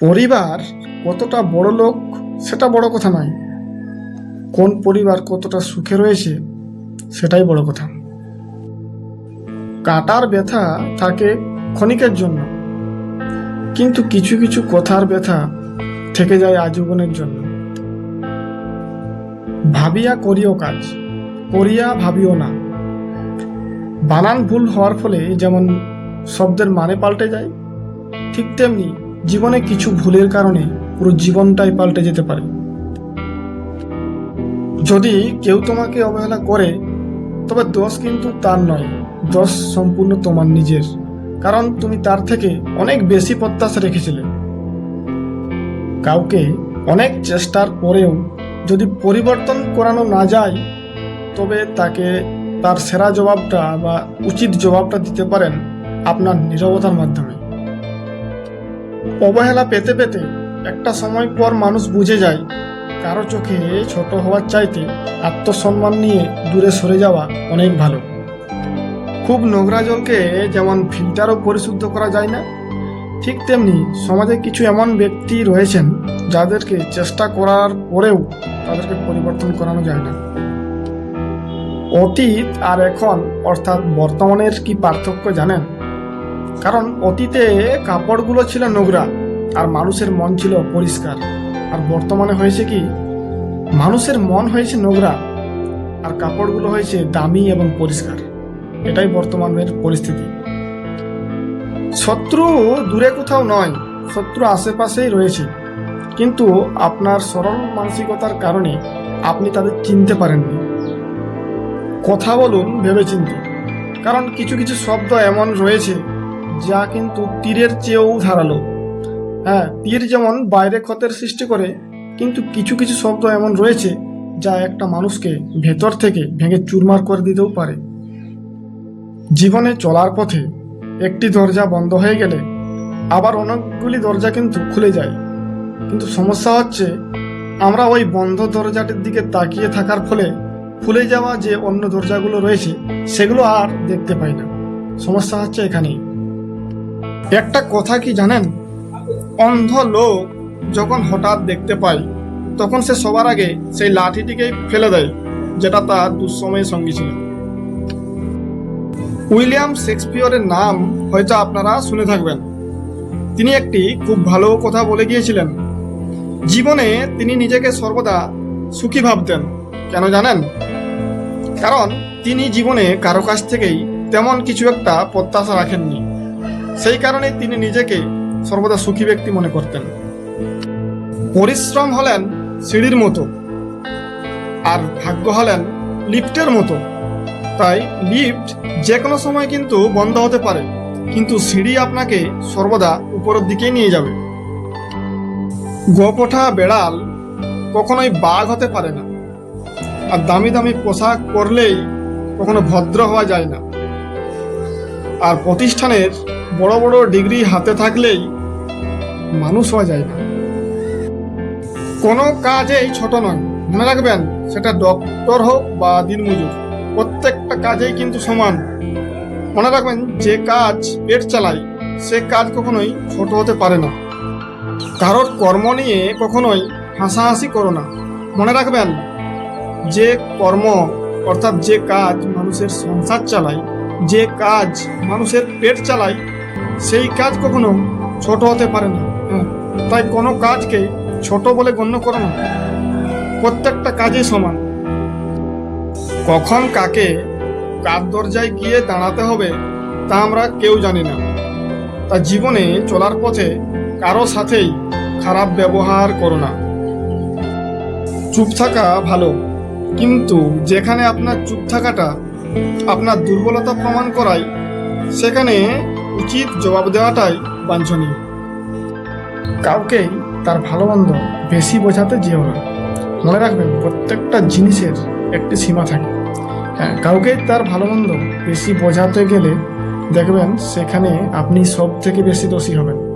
পরিবার কতটা বড় লোক, সেটা বড় কথা নয়। কোন পরিবার কতটা সুখে রয়েছে, সেটাই বড় কথা। কাটার ব্যথা থাকে ক্ষণিকের জন্য, কিন্তু কিছু কিছু কথার ব্যথা থেকে যায় আজীবনের জন্য। ভাবিয়া করিও কাজ, করিয়া ভাবিও না। বানান ভুল হওয়ার ফলে যেমন শব্দের মানে পাল্টে যায়, ঠিক তেমনি জীবনে কিছু ভুলের কারণে পুরো জীবনটাই পাল্টে যেতে পারে। যদি কেউ তোমাকে অবহেলা করে, তবে দোষ কিন্তু তার নয়। দোষ সম্পূর্ণ তোমার নিজের, কারণ তুমি তার থেকে অনেক বেশি প্রত্যাশা রেখেছিলে। কাউকে অনেক চেষ্টার পরেও যদি পরিবর্তন করানো না যায়, তবে তাকে তার সেরা জবাবটা বা উচিত জবাবটা দিতে পারেন আপনার নিরবতার মাধ্যমে। অবহেলা পেতে পেতে একটা সময় পর মানুষ বুঝে যায়, কারও চোখে ছোট হওয়ার চাইতে আত্মসম্মান নিয়ে দূরে সরে যাওয়া অনেক ভালো। খুব নোংরা জলকে যেমন ফিল্টারও পরিশুদ্ধ করা যায় না, ঠিক তেমনি সমাজে কিছু এমন ব্যক্তি রয়েছেন যাদেরকে চেষ্টা করার পরেও তাদেরকে পরিবর্তন করানো যায় না। অতীত আর এখন, অর্থাৎ বর্তমানের কি পার্থক্য জানেন? কারণ অতীতে কাপড়গুলো ছিল নোংরা আর মানুষের মন ছিল পরিষ্কার। আর বর্তমানে হয়েছে কি, মানুষের মন হয়েছে নোংরা আর কাপড়গুলো হয়েছে দামি এবং পরিষ্কার। এটাই বর্তমানের পরিস্থিতি। শত্রু দূরে কোথাও নয়, শত্রু আশেপাশেই রয়েছে। কিন্তু আপনার সরল মানসিকতার কারণে আপনি তাদের চিনতে পারেননি। কথা বলুন, ভেবেচিন্তে। কারণ কিছু কিছু শব্দ এমন রয়েছে যা কিন্তু তীরের চেয়েও ধারালো। হ্যাঁ তীর যেমন বাইরে ক্ষতের সৃষ্টি করে, কিন্তু কিছু কিছু শব্দ এমন রয়েছে যা একটা মানুষকে ভেতর থেকে ভেঙে চুরমার করে দিতেও পারে। জীবনে চলার পথে একটি দরজা বন্ধ হয়ে গেলে আবার অনেকগুলি দরজা কিন্তু খুলে যায়। কিন্তু সমস্যা হচ্ছে, আমরা ওই বন্ধ দরজাটির দিকে তাকিয়ে থাকার ফলে খুলে যাওয়া যে অন্য দরজাগুলো রয়েছে, সেগুলো আর দেখতে পাই না। সমস্যা হচ্ছে এখানেই। একটা কথা কি জানেন? অন্ধ লোক যখন হঠাৎ দেখতে পায়, তখন সে সবার আগে সেই লাঠিটিকেই ফেলে দেয়, যেটা তার দুঃসময়ের সঙ্গী ছিল। উইলিয়াম শেক্সপিয়রের নাম হয়তো আপনারা শুনে থাকবেন। তিনি একটি খুব ভালো কথা বলে গিয়েছিলেন। জীবনে তিনি নিজেকে সর্বদা সুখী ভাবতেন, কেন জানেন? কারণ তিনি জীবনে কারও কাছ থেকেই তেমন কিছু একটা প্রত্যাশা রাখেননি। সেই কারণে তিনি নিজেকে সর্বদা সুখী ব্যক্তি মনে করতেন। পরিশ্রম হলেন সিঁড়ির মতো, আর ভাগ্য হলেন লিফটের মতো। তাই লিফট যে কোনো সময় কিন্তু বন্ধ হতে পারে, কিন্তু সিঁড়ি আপনাকে সর্বদা উপরের দিকে নিয়ে যাবে। গোপঠা বেড়াল কখনোই বাঘ হতে পারে না, আর দামি দামি পোশাক পরলেই কখনো ভদ্র হওয়া যায় না। আর প্রতিষ্ঠানের বড় বড় ডিগ্রি হাতে থাকলেই মানুষ হওয়া যায় না। কোনো কাজেই ছোট নয়। মনে রাখবেন, সেটা ডক্টর হোক বা দিনমজুর, প্রত্যেকটা কাজেই কিন্তু সমান। মনে রাখবেন, যে কাজ পেট চালায়, সে কাজ কখনোই ছোট হতে পারে না। কারোর কর্ম নিয়ে কখনোই হাসাহাসি করো না। মনে রাখবেন, যে কর্ম, অর্থাৎ যে কাজ মানুষের সংসার চালায়, যে কাজ মানুষের পেট চালায় সেই কাজ কখনো ছোট হতে পারে না। তাই কোনো কাজকে ছোট বলে গণ্য করো না। প্রত্যেকটা কাজই সমান। কখন কাকে কার দরজায় গিয়ে দাঁড়াতে হবে তা আমরা কেউ জানি না। তা জীবনে চলার পথে কারও সাথেই খারাপ ব্যবহার করো না। চুপ থাকা ভালো। কিন্তু যেখানে আপনার চুপ থাকাটা আপনার দুর্বলতা প্রমাণ করায় সেখানে উচিত জবাব দেওয়াটাই বাঞ্ছনীয়। কাউকেই তার ভালো মন্দ বেশি বোঝাতে যেও না। মনে রাখবেন, প্রত্যেকটা জিনিসের একটি সীমা থাকে। হ্যাঁ কাউকে তার ভালো মন্দ বেশি বোঝাতে গেলে দেখবেন সেখানে আপনি সব থেকে বেশি দোষী হবেন।